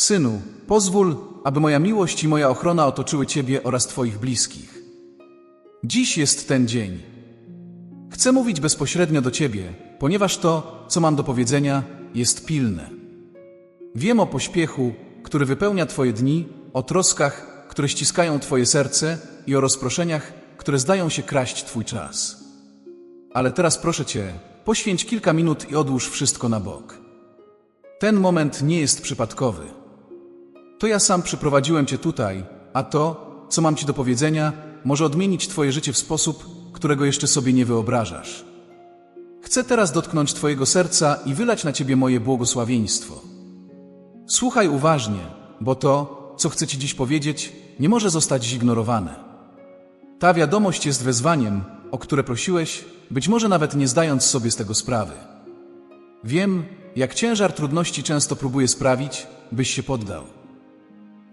Synu, pozwól, aby moja miłość i moja ochrona otoczyły Ciebie oraz Twoich bliskich. Dziś jest ten dzień. Chcę mówić bezpośrednio do Ciebie, ponieważ to, co mam do powiedzenia, jest pilne. Wiem o pośpiechu, który wypełnia Twoje dni, o troskach, które ściskają Twoje serce i o rozproszeniach, które zdają się kraść Twój czas. Ale teraz proszę Cię, poświęć kilka minut i odłóż wszystko na bok. Ten moment nie jest przypadkowy. To ja sam przyprowadziłem Cię tutaj, a to, co mam Ci do powiedzenia, może odmienić Twoje życie w sposób, którego jeszcze sobie nie wyobrażasz. Chcę teraz dotknąć Twojego serca i wylać na Ciebie moje błogosławieństwo. Słuchaj uważnie, bo to, co chcę Ci dziś powiedzieć, nie może zostać zignorowane. Ta wiadomość jest wezwaniem, o które prosiłeś, być może nawet nie zdając sobie z tego sprawy. Wiem, jak ciężar trudności często próbuje sprawić, byś się poddał.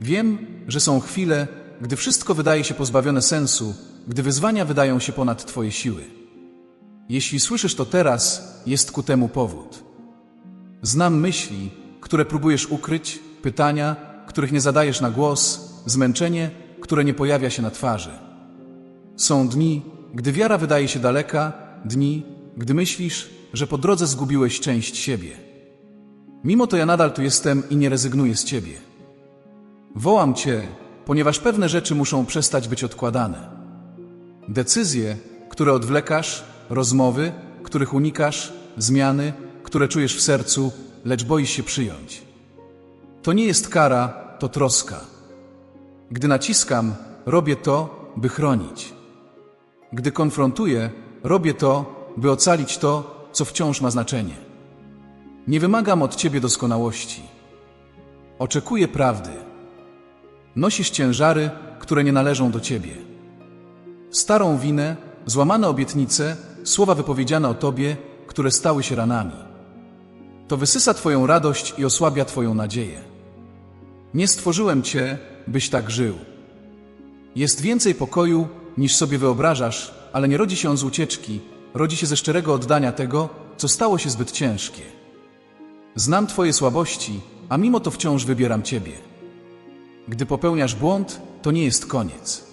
Wiem, że są chwile, gdy wszystko wydaje się pozbawione sensu, gdy wyzwania wydają się ponad Twoje siły. Jeśli słyszysz to teraz, jest ku temu powód. Znam myśli, które próbujesz ukryć, pytania, których nie zadajesz na głos, zmęczenie, które nie pojawia się na twarzy. Są dni, gdy wiara wydaje się daleka, dni, gdy myślisz, że po drodze zgubiłeś część siebie. Mimo to ja nadal tu jestem i nie rezygnuję z Ciebie. Wołam Cię, ponieważ pewne rzeczy muszą przestać być odkładane. Decyzje, które odwlekasz, rozmowy, których unikasz, zmiany, które czujesz w sercu, lecz boisz się przyjąć. To nie jest kara, to troska. Gdy naciskam, robię to, by chronić. Gdy konfrontuję, robię to, by ocalić to, co wciąż ma znaczenie. Nie wymagam od Ciebie doskonałości. Oczekuję prawdy. Nosisz ciężary, które nie należą do Ciebie. Starą winę, złamane obietnice, słowa wypowiedziane o Tobie, które stały się ranami. To wysysa Twoją radość i osłabia Twoją nadzieję. Nie stworzyłem Cię, byś tak żył. Jest więcej pokoju, niż sobie wyobrażasz, ale nie rodzi się on z ucieczki, rodzi się ze szczerego oddania tego, co stało się zbyt ciężkie. Znam Twoje słabości, a mimo to wciąż wybieram Ciebie. Gdy popełniasz błąd, to nie jest koniec.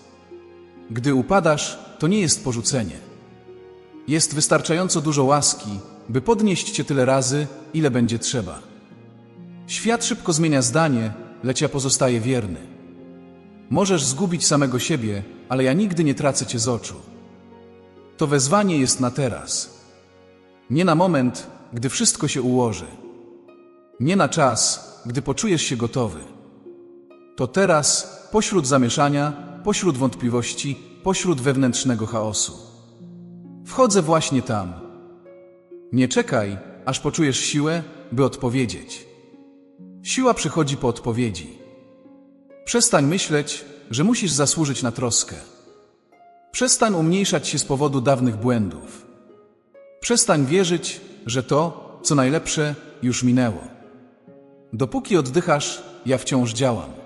Gdy upadasz, to nie jest porzucenie. Jest wystarczająco dużo łaski, by podnieść Cię tyle razy, ile będzie trzeba. Świat szybko zmienia zdanie, lecz ja pozostaję wierny. Możesz zgubić samego siebie, ale ja nigdy nie tracę Cię z oczu. To wezwanie jest na teraz. Nie na moment, gdy wszystko się ułoży. Nie na czas, gdy poczujesz się gotowy. To teraz, pośród zamieszania, pośród wątpliwości, pośród wewnętrznego chaosu. Wchodzę właśnie tam. Nie czekaj, aż poczujesz siłę, by odpowiedzieć. Siła przychodzi po odpowiedzi. Przestań myśleć, że musisz zasłużyć na troskę. Przestań umniejszać się z powodu dawnych błędów. Przestań wierzyć, że to, co najlepsze, już minęło. Dopóki oddychasz, ja wciąż działam.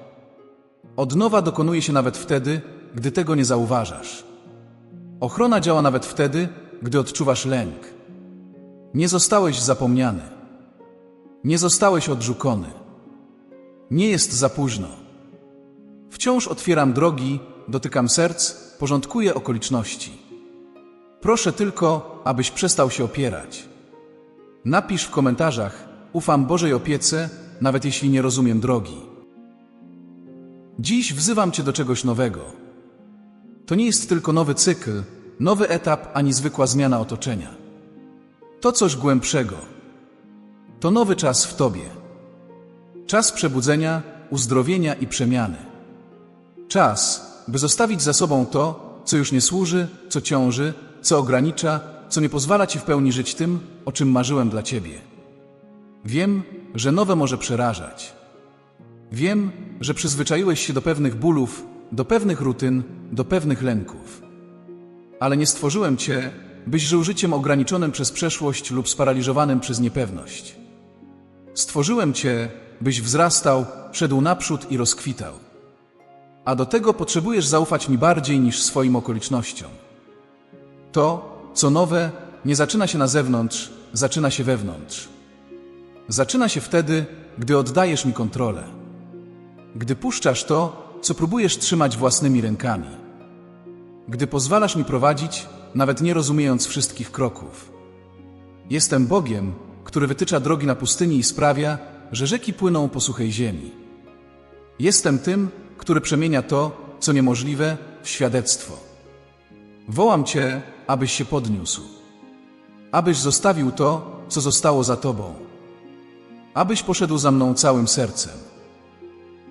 Odnowa dokonuje się nawet wtedy, gdy tego nie zauważasz. Ochrona działa nawet wtedy, gdy odczuwasz lęk. Nie zostałeś zapomniany. Nie zostałeś odrzucony. Nie jest za późno. Wciąż otwieram drogi, dotykam serc, porządkuję okoliczności. Proszę tylko, abyś przestał się opierać. Napisz w komentarzach: Ufam Bożej opiece, nawet jeśli nie rozumiem drogi. Dziś wzywam Cię do czegoś nowego. To nie jest tylko nowy cykl, nowy etap ani zwykła zmiana otoczenia. To coś głębszego. To nowy czas w Tobie. Czas przebudzenia, uzdrowienia i przemiany. Czas, by zostawić za sobą to, co już nie służy, co ciąży, co ogranicza, co nie pozwala Ci w pełni żyć tym, o czym marzyłem dla Ciebie. Wiem, że nowe może przerażać. Wiem, że przyzwyczaiłeś się do pewnych bólów, do pewnych rutyn, do pewnych lęków. Ale nie stworzyłem Cię, byś żył życiem ograniczonym przez przeszłość lub sparaliżowanym przez niepewność. Stworzyłem Cię, byś wzrastał, szedł naprzód i rozkwitał. A do tego potrzebujesz zaufać mi bardziej niż swoim okolicznościom. To, co nowe, nie zaczyna się na zewnątrz, zaczyna się wewnątrz. Zaczyna się wtedy, gdy oddajesz mi kontrolę. Gdy puszczasz to, co próbujesz trzymać własnymi rękami. Gdy pozwalasz mi prowadzić, nawet nie rozumiejąc wszystkich kroków. Jestem Bogiem, który wytycza drogi na pustyni i sprawia, że rzeki płyną po suchej ziemi. Jestem tym, który przemienia to, co niemożliwe, w świadectwo. Wołam Cię, abyś się podniósł. Abyś zostawił to, co zostało za Tobą. Abyś poszedł za mną całym sercem.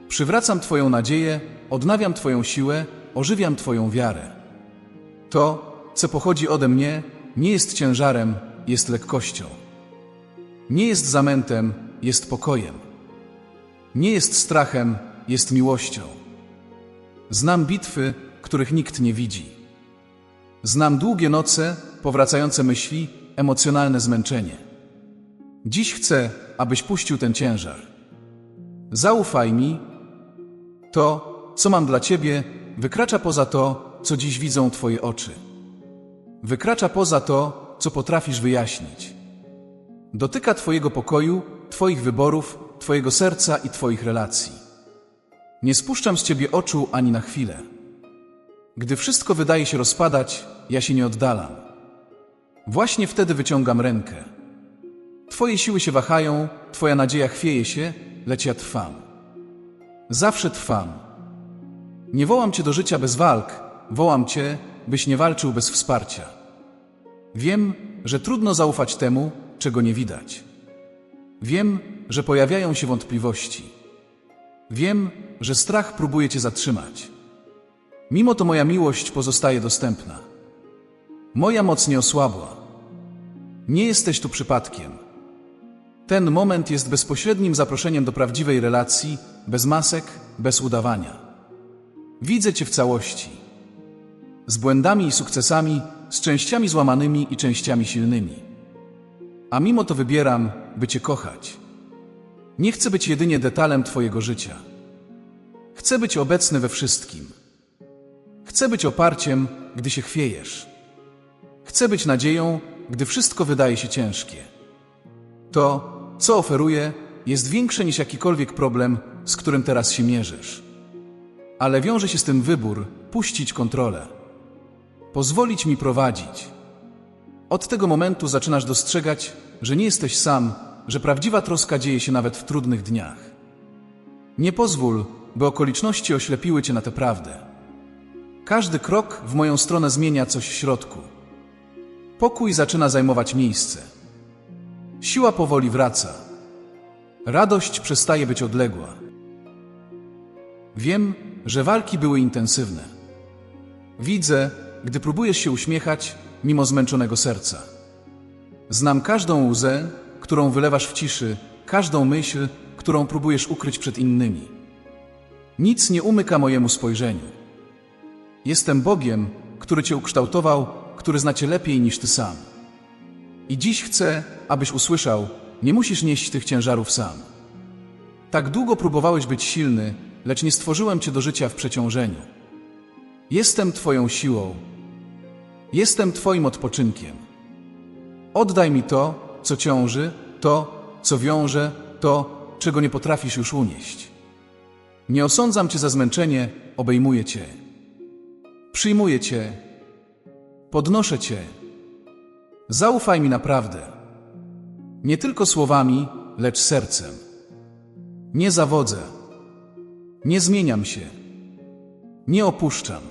Przywracam Twoją nadzieję, odnawiam Twoją siłę, ożywiam Twoją wiarę. To, co pochodzi ode mnie, nie jest ciężarem, jest lekkością. Nie jest zamętem, jest pokojem. Nie jest strachem, jest miłością. Znam bitwy, których nikt nie widzi. Znam długie noce, powracające myśli, emocjonalne zmęczenie. Dziś chcę, abyś puścił ten ciężar. Zaufaj mi. To, co mam dla ciebie, wykracza poza to, co dziś widzą twoje oczy. Wykracza poza to, co potrafisz wyjaśnić. Dotyka twojego pokoju, twoich wyborów, twojego serca i twoich relacji. Nie spuszczam z ciebie oczu ani na chwilę. Gdy wszystko wydaje się rozpadać, ja się nie oddalam. Właśnie wtedy wyciągam rękę. Twoje siły się wahają, Twoja nadzieja chwieje się, lecz ja trwam. Zawsze trwam. Nie wołam Cię do życia bez walk, wołam Cię, byś nie walczył bez wsparcia. Wiem, że trudno zaufać temu, czego nie widać. Wiem, że pojawiają się wątpliwości. Wiem, że strach próbuje Cię zatrzymać. Mimo to moja miłość pozostaje dostępna. Moja moc nie osłabła. Nie jesteś tu przypadkiem. Ten moment jest bezpośrednim zaproszeniem do prawdziwej relacji, bez masek, bez udawania. Widzę Cię w całości. Z błędami i sukcesami, z częściami złamanymi i częściami silnymi. A mimo to wybieram, by Cię kochać. Nie chcę być jedynie detalem Twojego życia. Chcę być obecny we wszystkim. Chcę być oparciem, gdy się chwiejesz. Chcę być nadzieją, gdy wszystko wydaje się ciężkie. To, co oferuję, jest większe niż jakikolwiek problem, z którym teraz się mierzysz. Ale wiąże się z tym wybór puścić kontrolę. Pozwolić mi prowadzić. Od tego momentu zaczynasz dostrzegać, że nie jesteś sam, że prawdziwa troska dzieje się nawet w trudnych dniach. Nie pozwól, by okoliczności oślepiły cię na tę prawdę. Każdy krok w moją stronę zmienia coś w środku. Pokój zaczyna zajmować miejsce. Siła powoli wraca. Radość przestaje być odległa. Wiem, że walki były intensywne. Widzę, gdy próbujesz się uśmiechać, mimo zmęczonego serca. Znam każdą łzę, którą wylewasz w ciszy, każdą myśl, którą próbujesz ukryć przed innymi. Nic nie umyka mojemu spojrzeniu. Jestem Bogiem, który Cię ukształtował, który zna Cię lepiej niż Ty sam. I dziś chcę, abyś usłyszał, nie musisz nieść tych ciężarów sam. Tak długo próbowałeś być silny, lecz nie stworzyłem Cię do życia w przeciążeniu. Jestem Twoją siłą. Jestem Twoim odpoczynkiem. Oddaj mi to, co ciąży, to, co wiąże, to, czego nie potrafisz już unieść. Nie osądzam Cię za zmęczenie, obejmuję Cię. Przyjmuję Cię. Podnoszę Cię. Zaufaj mi naprawdę. Nie tylko słowami, lecz sercem. Nie zawodzę. Nie zmieniam się. Nie opuszczam.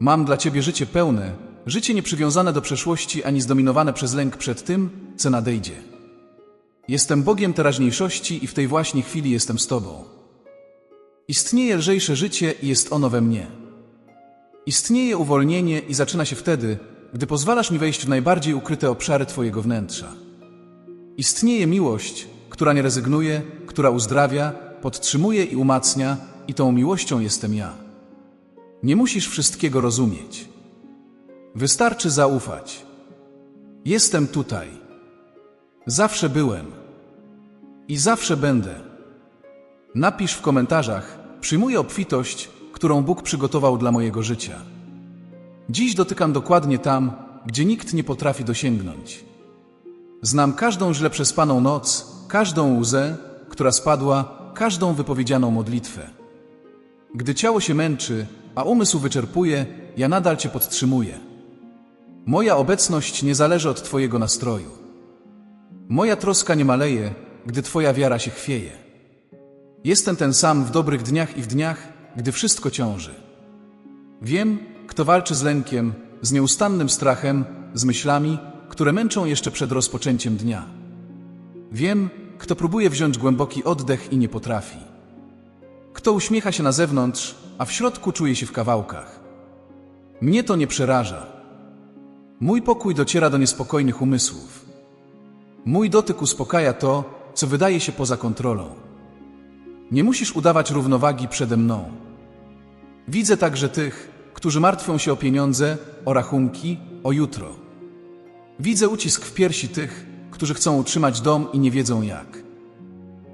Mam dla Ciebie życie pełne, życie nieprzywiązane do przeszłości ani zdominowane przez lęk przed tym, co nadejdzie. Jestem Bogiem teraźniejszości i w tej właśnie chwili jestem z Tobą. Istnieje lżejsze życie i jest ono we mnie. Istnieje uwolnienie i zaczyna się wtedy, gdy pozwalasz mi wejść w najbardziej ukryte obszary Twojego wnętrza. Istnieje miłość, która nie rezygnuje, która uzdrawia, podtrzymuje i umacnia, i tą miłością jestem ja. Nie musisz wszystkiego rozumieć. Wystarczy zaufać. Jestem tutaj. Zawsze byłem. I zawsze będę. Napisz w komentarzach, przyjmuję obfitość, którą Bóg przygotował dla mojego życia. Dziś dotykam dokładnie tam, gdzie nikt nie potrafi dosięgnąć. Znam każdą źle przespaną noc, każdą łzę, która spadła, każdą wypowiedzianą modlitwę. Gdy ciało się męczy, a umysł wyczerpuje, ja nadal Cię podtrzymuję. Moja obecność nie zależy od Twojego nastroju. Moja troska nie maleje, gdy Twoja wiara się chwieje. Jestem ten sam w dobrych dniach i w dniach, gdy wszystko ciąży. Wiem, kto walczy z lękiem, z nieustannym strachem, z myślami, które męczą jeszcze przed rozpoczęciem dnia. Wiem, kto próbuje wziąć głęboki oddech i nie potrafi. Kto uśmiecha się na zewnątrz, a w środku czuje się w kawałkach. Mnie to nie przeraża. Mój pokój dociera do niespokojnych umysłów. Mój dotyk uspokaja to, co wydaje się poza kontrolą. Nie musisz udawać równowagi przede mną. Widzę także tych, którzy martwią się o pieniądze, o rachunki, o jutro. Widzę ucisk w piersi tych, którzy chcą utrzymać dom i nie wiedzą jak.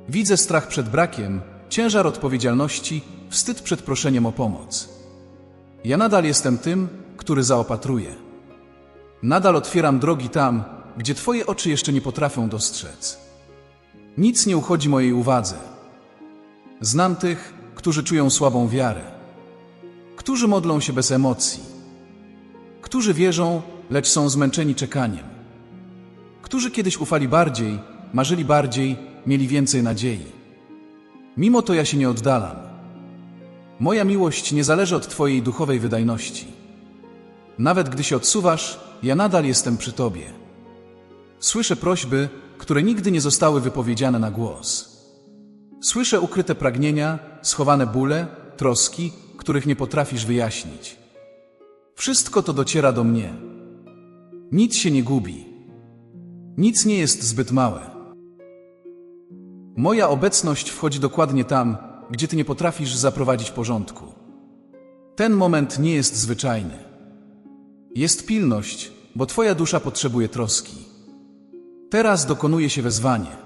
Widzę strach przed brakiem, ciężar odpowiedzialności, wstyd przed proszeniem o pomoc. Ja nadal jestem tym, który zaopatruje. Nadal otwieram drogi tam, gdzie Twoje oczy jeszcze nie potrafią dostrzec. Nic nie uchodzi mojej uwadze. Znam tych, którzy czują słabą wiarę, którzy modlą się bez emocji, którzy wierzą, lecz są zmęczeni czekaniem, którzy kiedyś ufali bardziej, marzyli bardziej, mieli więcej nadziei. Mimo to ja się nie oddalam. Moja miłość nie zależy od Twojej duchowej wydajności. Nawet gdy się odsuwasz, ja nadal jestem przy Tobie. Słyszę prośby, które nigdy nie zostały wypowiedziane na głos. Słyszę ukryte pragnienia, schowane bóle, troski, których nie potrafisz wyjaśnić. Wszystko to dociera do mnie. Nic się nie gubi. Nic nie jest zbyt małe. Moja obecność wchodzi dokładnie tam, gdzie ty nie potrafisz zaprowadzić porządku. Ten moment nie jest zwyczajny. Jest pilność, bo twoja dusza potrzebuje troski. Teraz dokonuje się wezwanie.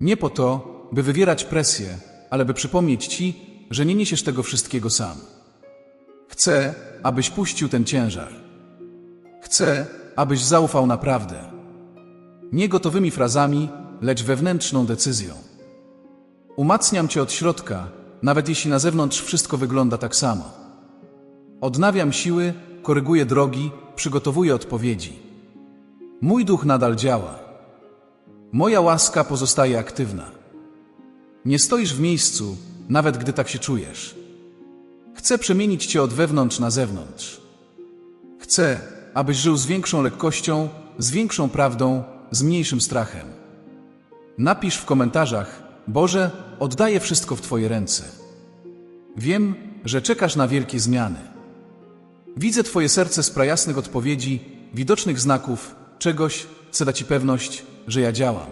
Nie po to, by wywierać presję, ale by przypomnieć ci, że nie niesiesz tego wszystkiego sam. Chcę, abyś puścił ten ciężar. Chcę, abyś zaufał naprawdę. Nie gotowymi frazami, lecz wewnętrzną decyzją. Umacniam cię od środka, nawet jeśli na zewnątrz wszystko wygląda tak samo. Odnawiam siły, koryguję drogi, przygotowuję odpowiedzi. Mój duch nadal działa. Moja łaska pozostaje aktywna. Nie stoisz w miejscu, nawet gdy tak się czujesz. Chcę przemienić cię od wewnątrz na zewnątrz. Chcę, abyś żył z większą lekkością, z większą prawdą, z mniejszym strachem. Napisz w komentarzach: Boże, oddaję wszystko w Twoje ręce. Wiem, że czekasz na wielkie zmiany. Widzę Twoje serce z prajasnych odpowiedzi, widocznych znaków, czegoś, co da Ci pewność, że ja działam.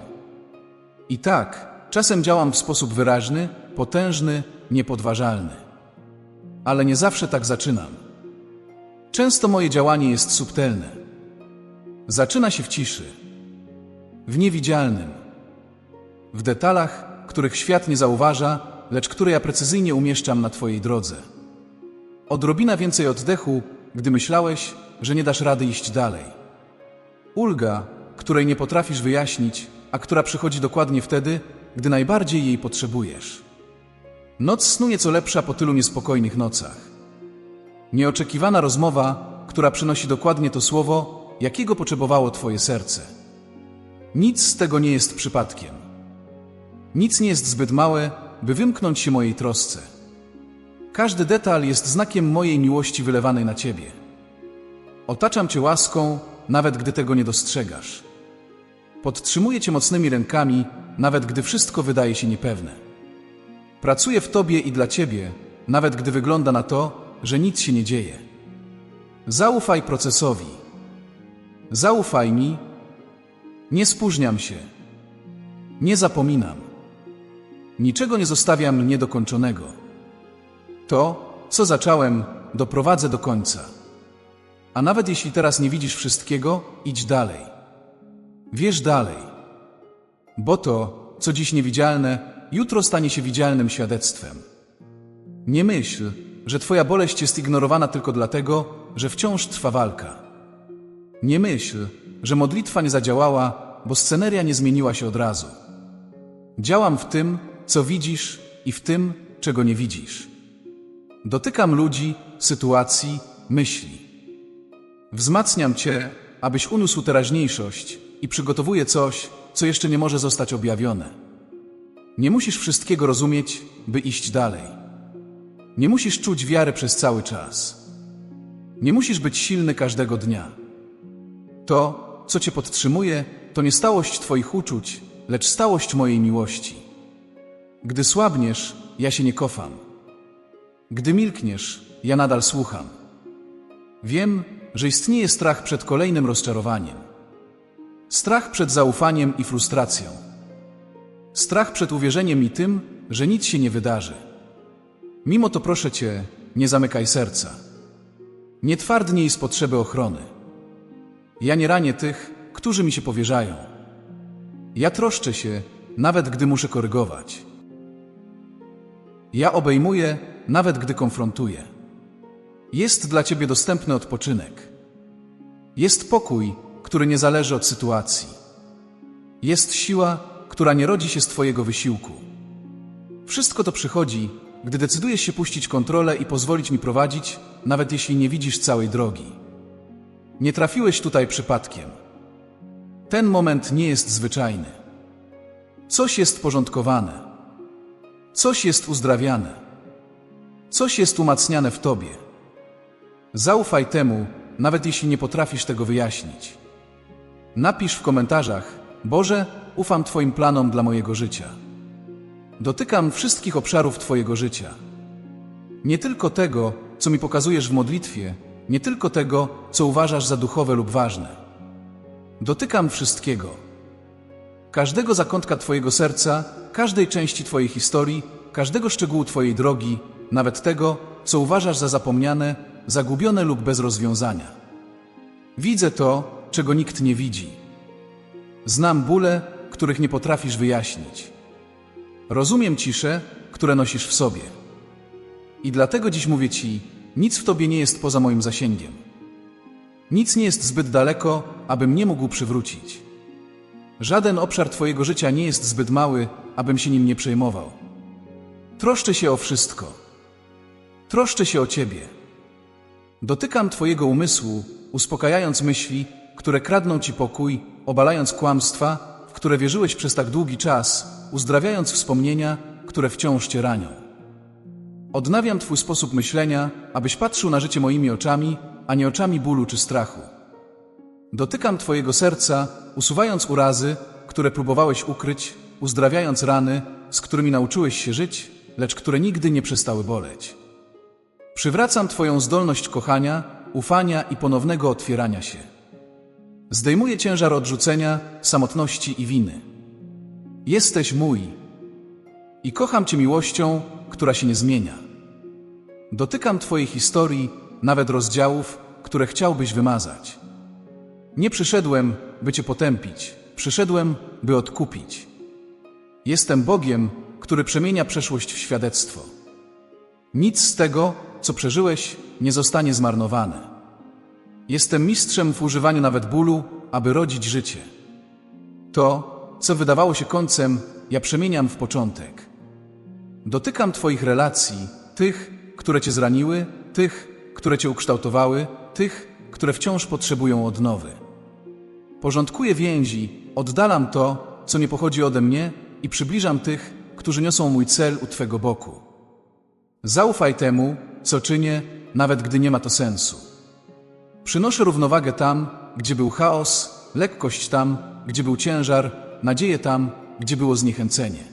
I tak, czasem działam w sposób wyraźny, potężny, niepodważalny. Ale nie zawsze tak zaczynam. Często moje działanie jest subtelne. Zaczyna się w ciszy, w niewidzialnym, w detalach, których świat nie zauważa, lecz które ja precyzyjnie umieszczam na Twojej drodze. Odrobina więcej oddechu, gdy myślałeś, że nie dasz rady iść dalej. Ulga, której nie potrafisz wyjaśnić, a która przychodzi dokładnie wtedy, gdy najbardziej jej potrzebujesz. Noc snu nieco lepsza po tylu niespokojnych nocach. Nieoczekiwana rozmowa, która przynosi dokładnie to słowo, jakiego potrzebowało Twoje serce. Nic z tego nie jest przypadkiem. Nic nie jest zbyt małe, by wymknąć się mojej trosce. Każdy detal jest znakiem mojej miłości wylewanej na Ciebie. Otaczam Cię łaską, nawet gdy tego nie dostrzegasz. Podtrzymuję Cię mocnymi rękami, nawet gdy wszystko wydaje się niepewne. Pracuję w Tobie i dla Ciebie, nawet gdy wygląda na to, że nic się nie dzieje. Zaufaj procesowi. Zaufaj mi. Nie spóźniam się. Nie zapominam. Niczego nie zostawiam niedokończonego. To, co zacząłem, doprowadzę do końca. A nawet jeśli teraz nie widzisz wszystkiego, idź dalej. Wierz dalej. Bo to, co dziś niewidzialne, jutro stanie się widzialnym świadectwem. Nie myśl, że Twoja boleść jest ignorowana tylko dlatego, że wciąż trwa walka. Nie myśl, że modlitwa nie zadziałała, bo sceneria nie zmieniła się od razu. Działam w tym, co widzisz i w tym, czego nie widzisz. Dotykam ludzi, sytuacji, myśli. Wzmacniam Cię, abyś uniósł teraźniejszość i przygotowuję coś, co jeszcze nie może zostać objawione. Nie musisz wszystkiego rozumieć, by iść dalej. Nie musisz czuć wiary przez cały czas. Nie musisz być silny każdego dnia. To, co Cię podtrzymuje, to nie stałość Twoich uczuć, lecz stałość mojej miłości. Gdy słabniesz, ja się nie kofam. Gdy milkniesz, ja nadal słucham. Wiem, że istnieje strach przed kolejnym rozczarowaniem. Strach przed zaufaniem i frustracją. Strach przed uwierzeniem i tym, że nic się nie wydarzy. Mimo to proszę Cię, nie zamykaj serca. Nie twardnij z potrzeby ochrony. Ja nie ranię tych, którzy mi się powierzają. Ja troszczę się, nawet gdy muszę korygować. Ja obejmuję, nawet gdy konfrontuję. Jest dla Ciebie dostępny odpoczynek. Jest pokój, który nie zależy od sytuacji. Jest siła, która nie rodzi się z Twojego wysiłku. Wszystko to przychodzi, gdy decydujesz się puścić kontrolę i pozwolić mi prowadzić, nawet jeśli nie widzisz całej drogi. Nie trafiłeś tutaj przypadkiem. Ten moment nie jest zwyczajny. Coś jest porządkowane. Coś jest uzdrawiane. Coś jest umacniane w Tobie. Zaufaj temu, nawet jeśli nie potrafisz tego wyjaśnić. Napisz w komentarzach: Boże, ufam Twoim planom dla mojego życia. Dotykam wszystkich obszarów Twojego życia. Nie tylko tego, co mi pokazujesz w modlitwie, nie tylko tego, co uważasz za duchowe lub ważne. Dotykam wszystkiego. Każdego zakątka Twojego serca, każdej części Twojej historii, każdego szczegółu Twojej drogi, nawet tego, co uważasz za zapomniane, zagubione lub bez rozwiązania. Widzę to, czego nikt nie widzi. Znam bóle, których nie potrafisz wyjaśnić. Rozumiem ciszę, które nosisz w sobie. I dlatego dziś mówię Ci, nic w Tobie nie jest poza moim zasięgiem. Nic nie jest zbyt daleko, abym nie mógł przywrócić. Żaden obszar Twojego życia nie jest zbyt mały, abym się nim nie przejmował. Troszczę się o wszystko. Troszczę się o Ciebie. Dotykam Twojego umysłu, uspokajając myśli, które kradną Ci pokój, obalając kłamstwa, które wierzyłeś przez tak długi czas, uzdrawiając wspomnienia, które wciąż Cię ranią. Odnawiam Twój sposób myślenia, abyś patrzył na życie moimi oczami, a nie oczami bólu czy strachu. Dotykam Twojego serca, usuwając urazy, które próbowałeś ukryć, uzdrawiając rany, z którymi nauczyłeś się żyć, lecz które nigdy nie przestały boleć. Przywracam Twoją zdolność kochania, ufania i ponownego otwierania się. Zdejmuję ciężar odrzucenia, samotności i winy. Jesteś mój i kocham Cię miłością, która się nie zmienia. Dotykam Twojej historii, nawet rozdziałów, które chciałbyś wymazać. Nie przyszedłem, by Cię potępić, przyszedłem, by odkupić. Jestem Bogiem, który przemienia przeszłość w świadectwo. Nic z tego, co przeżyłeś, nie zostanie zmarnowane. Jestem mistrzem w używaniu nawet bólu, aby rodzić życie. To, co wydawało się końcem, ja przemieniam w początek. Dotykam Twoich relacji, tych, które Cię zraniły, tych, które Cię ukształtowały, tych, które wciąż potrzebują odnowy. Porządkuję więzi, oddalam to, co nie pochodzi ode mnie i przybliżam tych, którzy niosą mój cel u Twego boku. Zaufaj temu, co czynię, nawet gdy nie ma to sensu. Przynoszę równowagę tam, gdzie był chaos, lekkość tam, gdzie był ciężar, nadzieję tam, gdzie było zniechęcenie.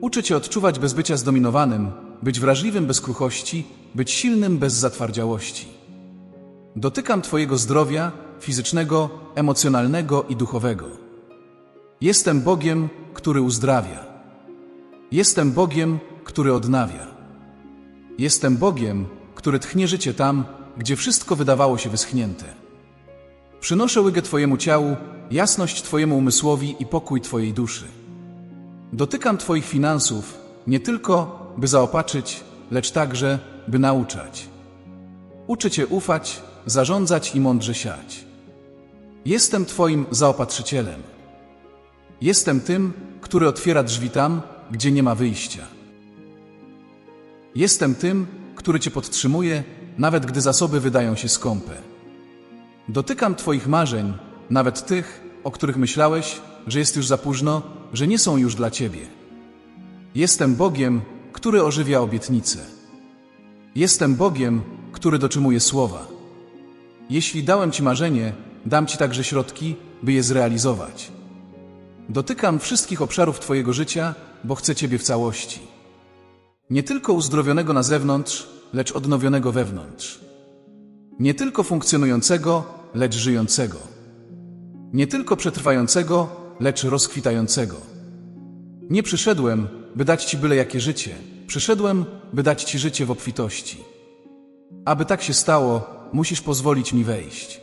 Uczę Cię odczuwać bez bycia zdominowanym, być wrażliwym bez kruchości, być silnym bez zatwardziałości. Dotykam Twojego zdrowia fizycznego, emocjonalnego i duchowego. Jestem Bogiem, który uzdrawia. Jestem Bogiem, który odnawia. Jestem Bogiem, który tchnie życie tam, gdzie wszystko wydawało się wyschnięte. Przynoszę łygę Twojemu ciału, jasność Twojemu umysłowi i pokój Twojej duszy. Dotykam Twoich finansów nie tylko, by zaopatrzyć, lecz także, by nauczać. Uczę Cię ufać, zarządzać i mądrze siać. Jestem Twoim zaopatrzycielem. Jestem tym, który otwiera drzwi tam, gdzie nie ma wyjścia. Jestem tym, który cię podtrzymuje, nawet gdy zasoby wydają się skąpe. Dotykam Twoich marzeń, nawet tych, o których myślałeś, że jest już za późno, że nie są już dla Ciebie. Jestem Bogiem, który ożywia obietnice. Jestem Bogiem, który dotrzymuje słowa. Jeśli dałem Ci marzenie, dam Ci także środki, by je zrealizować. Dotykam wszystkich obszarów Twojego życia, bo chcę Ciebie w całości. Nie tylko uzdrowionego na zewnątrz, lecz odnowionego wewnątrz. Nie tylko funkcjonującego, lecz żyjącego. Nie tylko przetrwającego, lecz rozkwitającego. Nie przyszedłem, by dać Ci byle jakie życie. Przyszedłem, by dać Ci życie w obfitości. Aby tak się stało, musisz pozwolić mi wejść.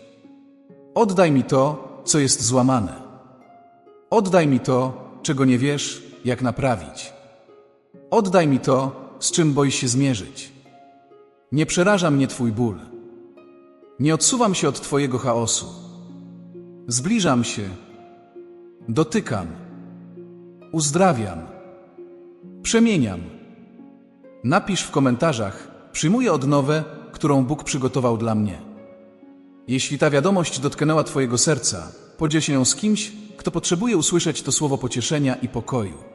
Oddaj mi to, co jest złamane. Oddaj mi to, czego nie wiesz, jak naprawić. Oddaj mi to, z czym boisz się zmierzyć. Nie przeraża mnie Twój ból. Nie odsuwam się od Twojego chaosu. Zbliżam się, dotykam, uzdrawiam, przemieniam. Napisz w komentarzach, przyjmuję odnowę, którą Bóg przygotował dla mnie. Jeśli ta wiadomość dotknęła Twojego serca, podziel się ją z kimś, kto potrzebuje usłyszeć to słowo pocieszenia i pokoju.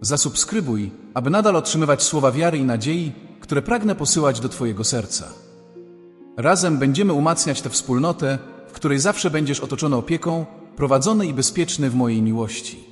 Zasubskrybuj, aby nadal otrzymywać słowa wiary i nadziei, które pragnę posyłać do Twojego serca. Razem będziemy umacniać tę wspólnotę, w której zawsze będziesz otoczony opieką, prowadzony i bezpieczny w mojej miłości.